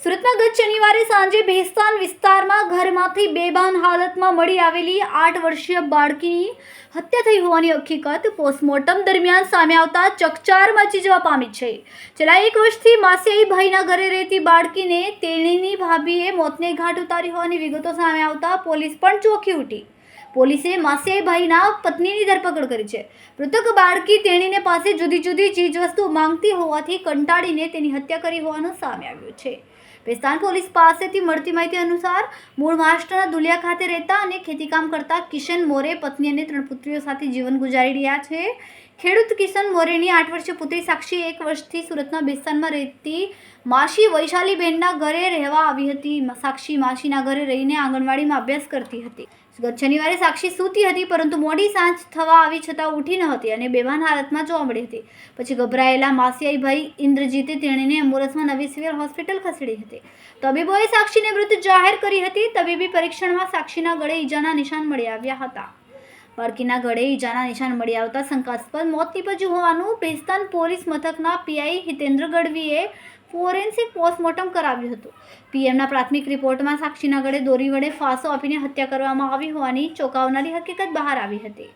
સુરતમાં ગત શનિવારે સાંજે ભેસ્તાન વિસ્તારમાં ઘરમાંથી બેભાન હાલતમાં મળી આવેલી આઠ વર્ષીય બાળકીની હત્યા થઈ હોવાની હકીકત પોસ્ટમોર્ટમ દરમિયાન સામે આવતા ચકચાર મચી જવા પામી છે. છેલ્લા એક વર્ષથી માસિયાઈ ભાઈના ઘરે રહેતી બાળકીને તેણીની ભાભીએ મોતને ઘાટ ઉતારી હોવાની વિગતો સામે આવતા પોલીસ પણ ચોંકી ઉઠી. પોલીસે માસિયાઈ ભાઈના પત્નીની ધરપકડ કરી છે. મૃતક બાળકી તેણીને પાસે જુદી જુદી ચીજવસ્તુ માંગતી હોવાથી કંટાળીને તેની હત્યા કરી હોવાનું સામે આવ્યું છે. પેસ્તાન પોલીસ પાસેથી મળતી માહિતી અનુસાર, મૂળ મહારાષ્ટ્રના દુલિયા ખાતે રહેતા અને ખેતીકામ કરતા કિશન મોરે પત્ની અને ત્રણ પુત્રીઓ સાથે જીવન ગુજારી રહ્યા છે. ખેડૂત કિશન મોરેની આઠ વર્ષીય પુત્રી સાક્ષી એક વર્ષથી સુરતના બેસ્તાનમાં રહેતી માસી વૈશાલીબેનના ઘરે રહેવા આવી હતી. સાક્ષી માસીના ઘરે રહીને આંગણવાડીમાં અભ્યાસ કરતી હતી. ગત શનિવારે સાક્ષી સૂતી હતી, પરંતુ મોડી સાંજ થવા આવી છતાં ઉઠી ન હતી અને બેભાન હાલતમાં જોવા મળી હતી. પછી ગભરાયેલા માસિયાઈ ભાઈ ઇન્દ્રજીતે તેણીને એમ્બ્યુલન્સમાં નવી સિવિલ હોસ્પિટલ ખસેડી હતી. તબીબોએ સાક્ષીને મૃત જાહેર કરી હતી. તબીબી પરીક્ષણમાં સાક્ષીના ગળે ઈજાના નિશાન મળી આવ્યા હતા. બાળકીના ગળે ઈજાના નિશાન મળી આવતા શંકાસ્પદ મોત નીપજ્યું હોવાનું ભેસ્તાન પોલીસ મથકના પીઆઈ હિતેન્દ્ર ગઢવીએ ફોરેન્સિક પોસ્ટમોર્ટમ કરાવ્યું હતું. પીએમના પ્રાથમિક રિપોર્ટમાં સાક્ષીના ગળે દોરી વડે ફાંસો આપીને હત્યા કરવામાં આવી હોવાની ચોંકાવનારી હકીકત બહાર આવી હતી.